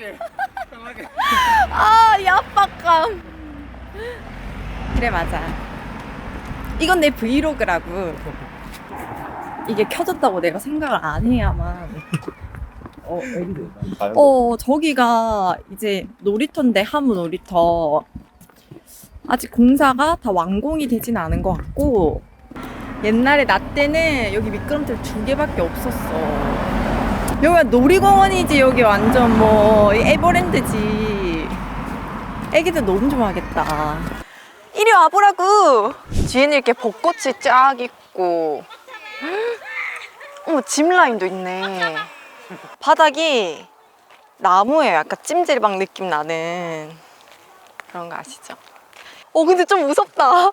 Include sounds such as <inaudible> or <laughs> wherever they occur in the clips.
편하게 편하게 아, 이 압박감. 그래, 맞아. 이건 내 브이로그라고. 이게 켜졌다고 내가 생각을 안 해야만. 어 애기들 어, 저기가 이제 놀이터인데, 하무 놀이터. 아직 공사가 다 완공이 되진 않은 것 같고, 옛날에 나 때는 여기 미끄럼틀 두 개밖에 없었어. 여기가 놀이공원이지, 여기 완전 뭐, 이 에버랜드지. 애기들 너무 좋아하겠다. 이리 와보라고! 뒤에는 이렇게 벚꽃이 쫙 있고, 어머, 짚 라인도 있네. 바닥이 나무예요. 약간 찜질방 느낌 나는 그런 거 아시죠? 어, 근데 좀 무섭다. <laughs>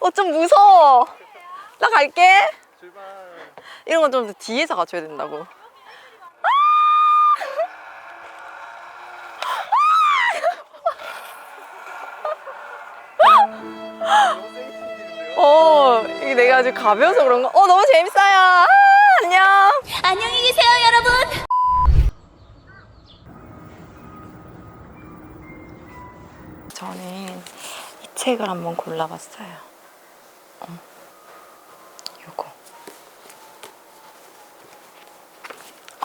어, 좀 무서워. 나 갈게. 출발 이런 건 좀 더 뒤에서 가줘야 된다고. 어, 이게 내가 아주 가벼워서 그런가? 어, 너무 재밌어요. 아, 안녕. 안녕히 계세요, 여러분. 저는 이 책을 한번 골라봤어요. 어, 요거.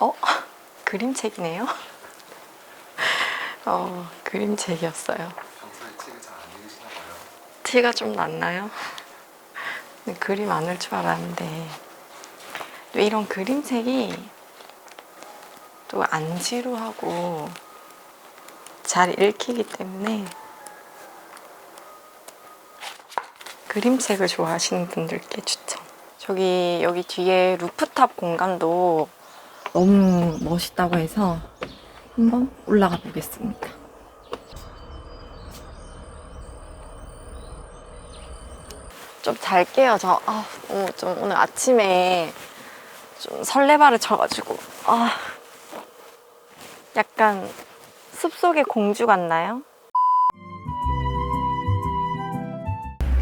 어? <laughs> 그림책이네요. <laughs> 어, 그림책이었어요. 평소에 책을 잘안 읽으시나 봐요 티가 좀 났나요? 근데 그림 많을 줄 알았는데 또 이런 그림책이 또 안 지루하고 잘 읽히기 때문에 그림책을 좋아하시는 분들께 추천. 저기 여기 뒤에 루프탑 공간도 너무 멋있다고 해서 한번 올라가 보겠습니다. 좀 잘게요. 저 아, 너무 좀 오늘 아침에 좀 설레발을 쳐가지고 아, 약간 숲속의 공주 같나요?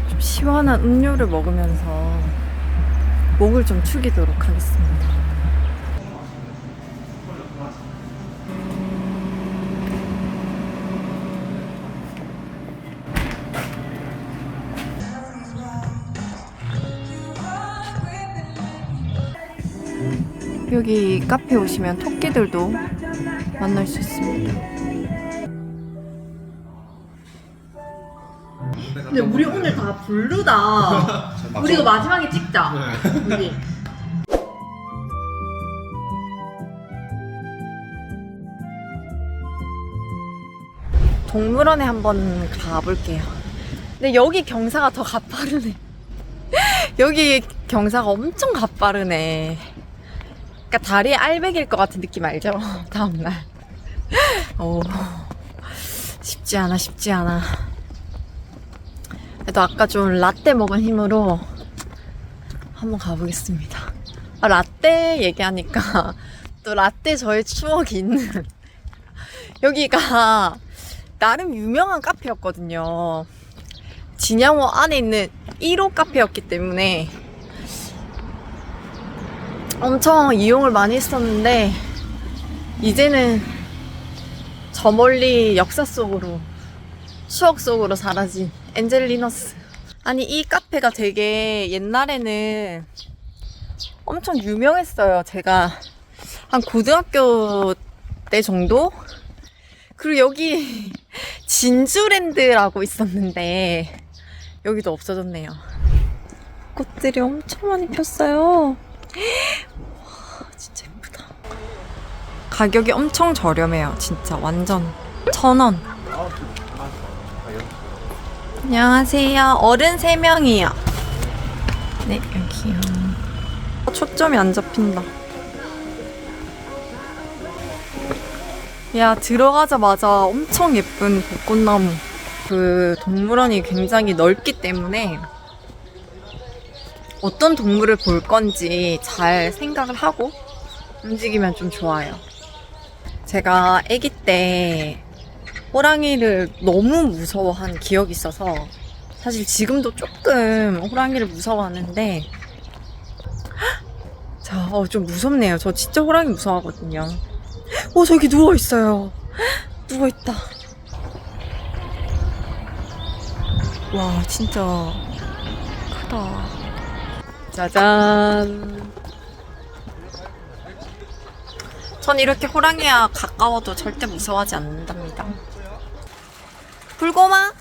좀 시원한 음료를 먹으면서 목을 좀 축이도록 하겠습니다. 여기 카페 오시면 토끼들도 만날 수 있습니다. 근데 우리 오늘 다 블루다. <laughs> 우리 이거 마지막에 찍자. 우리. 동물원에 한번 가볼게요. 근데 여기 경사가 더 가파르네. <laughs> 여기 경사가 엄청 가파르네. 그러니까 다리에 알배기일 것 같은 느낌 알죠? <laughs> 다음날. 오, 쉽지 않아, 쉽지 않아. 그래도 아까 좀 라떼 먹은 힘으로 한번 가보겠습니다. 아, 라떼 얘기하니까 <laughs> 또 라떼 저의 추억이 있는 <laughs> 여기가 나름 유명한 카페였거든요. 진양호 안에 있는 1호 카페였기 때문에 엄청 이용을 많이 했었는데 이제는 저 멀리 역사 속으로 추억 속으로 사라진 엔젤리너스. 아니 이 카페가 되게 옛날에는 엄청 유명했어요. 제가 한 고등학교 때 정도? 그리고 여기 <laughs> 진주랜드라고 있었는데 여기도 없어졌네요. 꽃들이 엄청 많이 폈어요 가격이 엄청 저렴해요. 진짜 완전 천 원. 안녕하세요. 어른 3명이요. 네 여기요. 초점이 안 잡힌다. 야 들어가자마자 엄청 예쁜 벚꽃나무. 그 동물원이 굉장히 넓기 때문에 어떤 동물을 볼 건지 잘 생각을 하고 움직이면 좀 좋아요. 제가 아기 때 호랑이를 너무 무서워한 기억이 있어서 사실 지금도 조금 호랑이를 무서워하는데 자, 어, 좀 무섭네요. 저 진짜 호랑이 무서워하거든요. 오, 저기 누워 있어요. 누워 있다. 와, 진짜 크다. 짜잔. 전 이렇게 호랑이와 가까워도 절대 무서워하지 않는답니다. 불고마?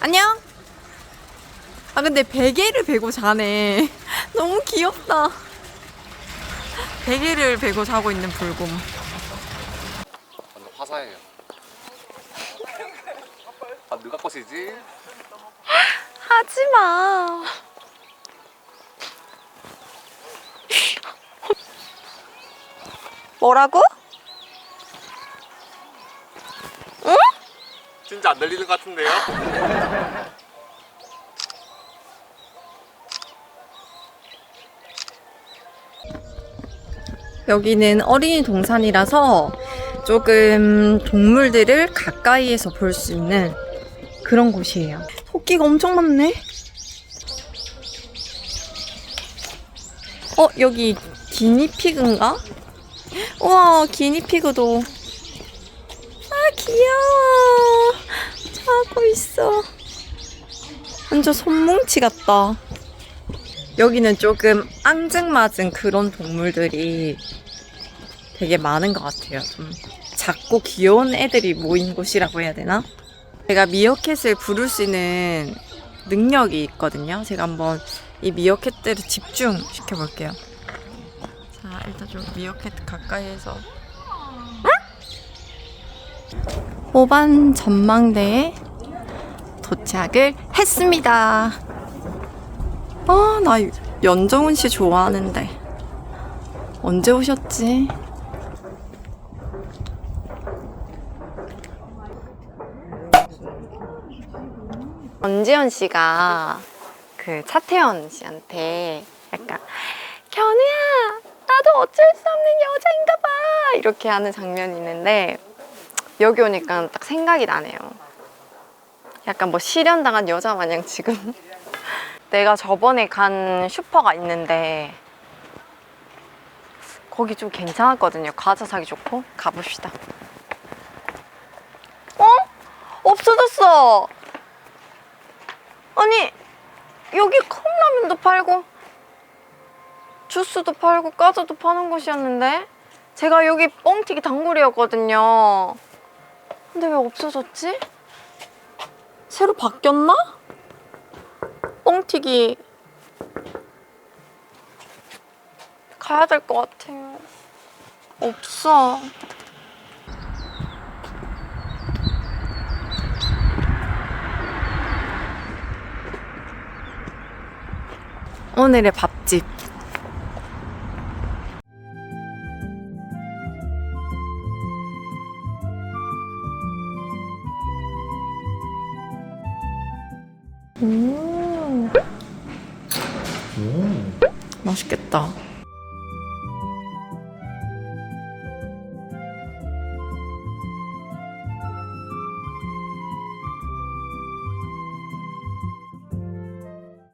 안녕? 아, 근데 베개를 베고 자네. <laughs> 너무 귀엽다. 베개를 베고 자고 있는 불곰. 완전 화사해요. <laughs> 아 누가 꽃이지? 하지 마. 뭐라고? 진짜 안 들리는 것 같은데요? <laughs> 여기는 어린이 동산이라서 조금 동물들을 가까이에서 볼 수 있는 그런 곳이에요. 토끼가 엄청 많네. 어, 여기 기니피그인가? 우와, 기니피그도. 아, 귀여워. 자고 있어. 완전 손뭉치 같다. 여기는 조금 앙증맞은 그런 동물들이 되게 많은 것 같아요. 좀 작고 귀여운 애들이 모인 곳이라고 해야 되나? 제가 미어캣을 부를 수 있는 능력이 있거든요. 제가 한번 이 미어캣들을 집중시켜 볼게요. 자, 일단 좀 미어캣 가까이에서. 호반 전망대에 도착을 했습니다. 아, 나 연정훈 씨 좋아하는데. 언제 오셨지? 전지현 씨가 그 차태현 씨한테 약간 견우야 나도 어쩔 수 없는 여자인가 봐 이렇게 하는 장면이 있는데 여기 오니까 딱 생각이 나네요. 약간 뭐 실현당한 여자 마냥 지금 <laughs> 내가 저번에 간 슈퍼가 있는데 거기 좀 괜찮았거든요. 과자 사기 좋고 가봅시다. 어? 없어졌어. 아니 여기 컵라면도 팔고 주스도 팔고 과자도 파는 곳이었는데 제가 여기 뻥튀기 단골이었거든요. 근데 왜 없어졌지? 새로 바뀌었나? 뻥튀기 가야 될 것 같아요. 없어. 오늘의 밥집. 음. 맛있겠다.